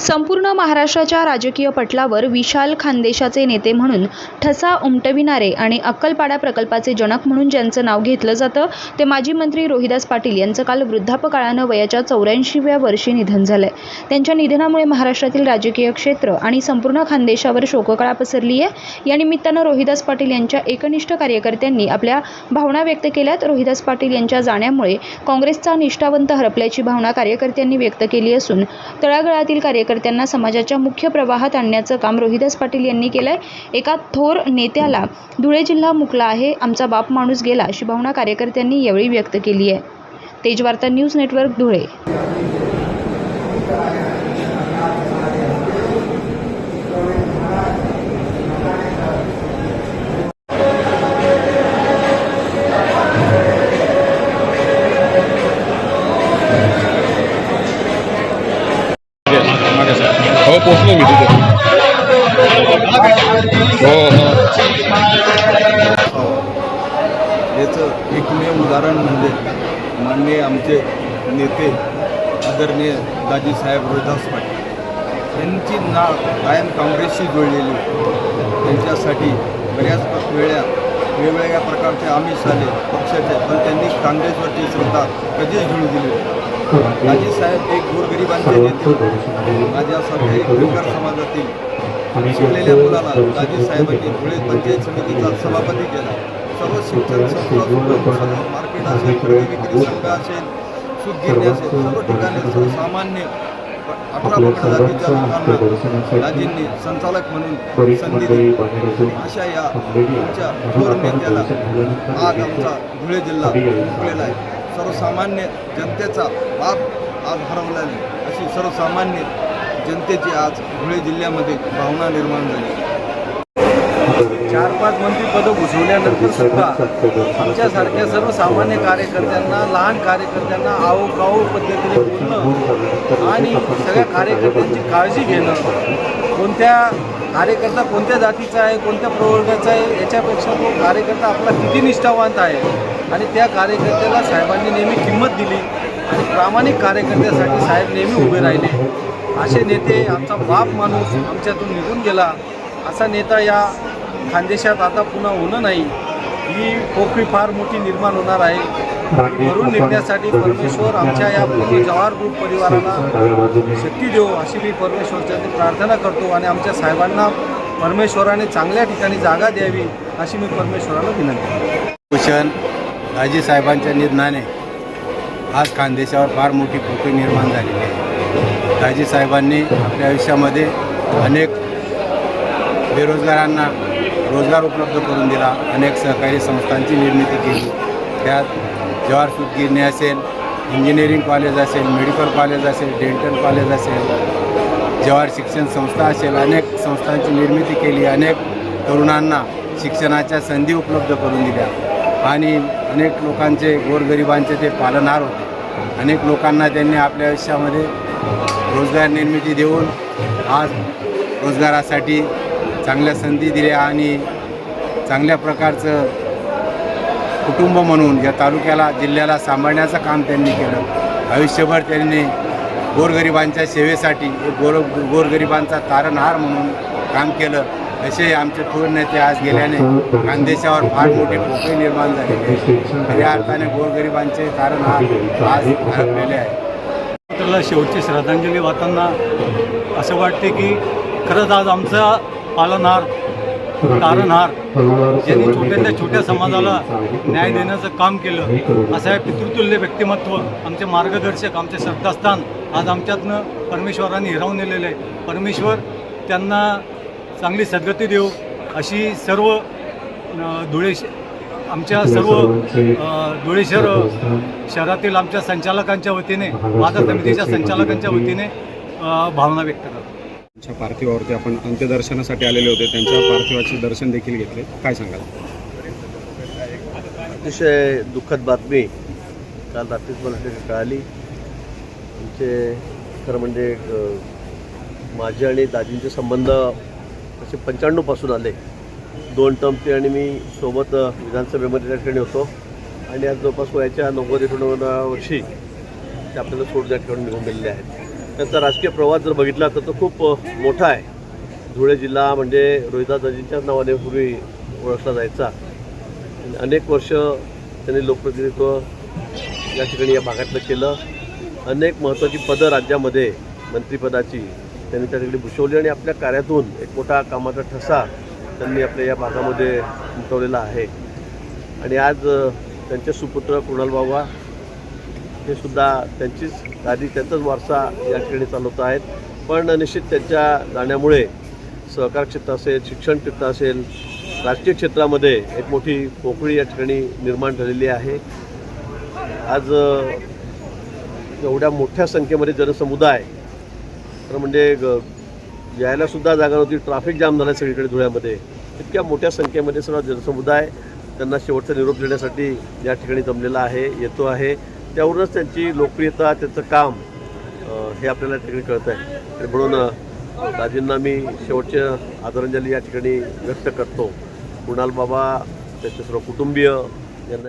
संपूर्ण महाराष्ट्राच्या राजकीय पटलावर विशाल खानदेशाचे नेते म्हणून ठसा उमटविणारे आणि अक्कलपाडा प्रकल्पाचे जनक म्हणून ज्यांचं नाव घेतलं जातं ते माजी मंत्री रोहिदास पाटील यांचं काल वृद्धापकाळानं वयाच्या चौऱ्याऐंशीव्या वर्षी निधन झालंय. त्यांच्या निधनामुळे महाराष्ट्रातील राजकीय क्षेत्र आणि संपूर्ण खानदेशावर शोककळा पसरली आहे या निमित्तानं रोहिदास पाटील यांच्या एकनिष्ठ कार्यकर्त्यांनी आपल्या भावना व्यक्त केल्यात. रोहिदास पाटील यांच्या जाण्यामुळे काँग्रेसचा निष्ठावंत हरपल्याची भावना कार्यकर्त्यांनी व्यक्त केली असून तळागळातील कार्यकर्ते कार्यकर्त्यांना समाजाच्या मुख्य प्रवाहात आणण्याचं काम रोहिदास पाटील यांनी केलंय. एका थोर नेत्याला धुळे जिल्हा मुकला आहे आमचा बाप माणूस गेला अशी भावना कार्यकर्त्यांनी यावेळी व्यक्त केली आहे. Tejvarta news network Dhule. हो हो. याचं एकमेव उदाहरण म्हणजे माननीय आमचे नेते आदरणीय दाजीसाहेब रोहिदास पाटील. यांची नाळ कायम काँग्रेसशी जोडलेली होती. त्यांच्यासाठी बऱ्याच वेळा वेगवेगळ्या प्रकारचे आमिष आले पक्षाचे पण त्यांनी काँग्रेसवरची श्रद्धा कधीच घेऊन दिली होती दाजीसाहेब एक गोरगरिबांचे नेते. माझ्यासारख्या धनगर समाजातील शिकलेल्या मुलाला दाजीसाहेबांनी धुळे पंचायत समितीचा सभापती केला. सर्व शिक्षण संस्था सर्व मार्केट असेल खरेदी विक्री संघ असेल सूतगिरणी असेल सर्व ठिकाणी सर्वसामान्य अठरा पकड जातीच्या लोकांना दाजींनी संचालक म्हणून संधी दिली. अशा या आमच्या थोर नेत्याला आज आमचा धुळे जिल्हा मुकलेला आहे. सर्वसामान्य जनतेचा बाप आज हरवला अशी सर्वसामान्य जनतेची आज धुळे जिल्ह्यामध्ये भावना निर्माण झाली. चार पाच मंत्रीपदं घुसवल्यानंतर सुद्धा आमच्यासारख्या सर्वसामान्य कार्यकर्त्यांना लहान कार्यकर्त्यांना आहो पद्धतीने बोलणं आणि सगळ्या कार्यकर्त्यांची काळजी घेणं कोणत्या कार्यकर्ता कोणत्या जातीचा आहे कोणत्या प्रवर्गाचा आहे याच्यापेक्षा तो कार्यकर्ता आपला किती निष्ठावंत आहे आणि त्या कार्यकर्त्याला साहेबांनी नेहमी किंमत दिली आणि प्रामाणिक कार्यकर्त्यासाठी साहेब नेहमी उभे राहिले. असे नेते आमचा बाप माणूस आमच्यातून निघून गेला. असा नेता या खानदेशात आता पुन्हा होणं नाही. ही पोखरी फार मोठी निर्माण होणार आहे. भरून निघण्यासाठी परमेश्वर आमच्या या पूर्ण जवाहर ग्रुप परिवाराला शक्ती देऊ अशी मी परमेश्वरच्या प्रार्थना करतो आणि आमच्या साहेबांना परमेश्वराने चांगल्या ठिकाणी जागा द्यावी अशी मी परमेश्वराला विनंती करतो. भूषण दाजी साहेबांच्या निधनाने आज खानदेशावर फार मोठी पोकळी निर्माण झालेली आहे. दाजी साहेबांनी आपल्या आयुष्यामध्ये अनेक बेरोजगारांना रोजगार उपलब्ध करून दिला अनेक सहकारी संस्थांची निर्मिती केली. त्यात जवाहर सुतगिरणी असेल इंजिनिअरिंग कॉलेज असेल मेडिकल कॉलेज असेल डेंटल कॉलेज असेल जवाहर शिक्षण संस्था असेल अनेक संस्थांची निर्मिती केली अनेक तरुणांना शिक्षणाच्या संधी उपलब्ध करून दिल्या. आणि अनेक लोकांचे गोरगरिबांचे ते पालनहार होते. अनेक लोकांना त्यांनी आपल्या आयुष्यामध्ये रोजगार निर्मिती देऊन आज रोजगारासाठी चांगल्या संधी दिल्या आणि चांगल्या प्रकारचं कुटुंब म्हणून या तालुक्याला जिल्ह्याला सांभाळण्याचं काम त्यांनी केलं. आयुष्यभर त्यांनी गोरगरिबांच्या सेवेसाठी गोर गोरगरिबांचा तारणहार म्हणून काम केलं. असे आमचे थोर नेते आज गेल्याने खानदेशावर फार मोठे पोकळी निर्माण झालेले आहे. खऱ्या अर्थाने गोरगरिबांचे तारणहार आज हरपलेले आहे. त्याला शेवटची श्रद्धांजली वाहताना असं वाटते की खरंच आज आमचा पालनहार तारणहार ज्यांनी छोट्यातल्या छोट्या समाजाला न्याय देण्याचं काम केलं असं हे पितृतुल्य व्यक्तिमत्व आमचे मार्गदर्शक आमचे श्रद्धास्थान आज आमच्यातनं परमेश्वराने हिरावून नेलेलं आहे. परमेश्वर त्यांना चांगली सद्गती देऊ अशी सर्व धुळे आमच्या सर्व धुळे शहर शहरातील आमच्या संचालकांच्या वतीने बाजार समितीच्या संचालकांच्या वतीने भावना व्यक्त करतो. त्यांच्या पार्थिवावरती आपण अंत्यदर्शनासाठी आलेले होते. त्यांच्या पार्थिवाचे दर्शन देखील घेतले. काय सांगाल? अतिशय दुःखद बातमी काल रात्रीच मला कळाली. आमचे खरं म्हणजे माझे आणि दाजींचे संबंध असे पंच्याण्णवपासून आले. दोन टर्मचे आणि मी सोबत विधानसभेमध्ये त्या ठिकाणी होतो. आणि आज जवळपास वयाच्या नव्वद एकोणनव्वद वर्षी ते आपल्याला सोड त्या ठिकाणी निघून गेलेले आहेत त्यांचा राजकीय प्रवास जर बघितला तर तो खूप मोठा आहे. धुळे जिल्हा म्हणजे रोहिदासजींच्याच नावाने पूर्वी ओळखला जायचा. आणि अनेक वर्ष त्यांनी लोकप्रतिनिधित्व या ठिकाणी या भागातलं केलं. अनेक महत्त्वाची पदं राज्यामध्ये मंत्रिपदाची त्यांनी त्या ठिकाणी भूषवली आणि आपल्या कार्यातून एक मोठा कामाचा ठसा त्यांनी आपल्या या भागामध्ये उमटवलेला आहे. आणि आज त्यांचे सुपुत्र कुणाल बाबा हे सुद्धा त्यांचीच गादी त्यांचाच वारसा या ठिकाणी चालवत आहेत. पण निश्चित त्यांच्या जाण्यामुळे सहकार क्षेत्र असेल शिक्षण क्षेत्र असेल राजकीय क्षेत्रामध्ये एक मोठी पोकळी या ठिकाणी निर्माण झालेली आहे. आज एवढ्या मोठ्या संख्येमध्ये जनसमुदाय तर म्हणजे ग यायला सुद्धा जागा नव्हती. ट्रॅफिक जाम झाला सगळीकडे धुळ्यामध्ये. इतक्या मोठ्या संख्येमध्ये सर्व जनसमुदाय त्यांना शेवटचा निरोप देण्यासाठी या ठिकाणी जमलेला आहे येतो आहे. त्यावरूनच त्यांची लोकप्रियता त्यांचं काम हे आपल्याला या ठिकाणी कळतं आहे आणि म्हणून दाजींना मी शेवटच्या आदरांजली या ठिकाणी व्यक्त करतो. कुणाल बाबा त्यांचे सर्व कुटुंबीय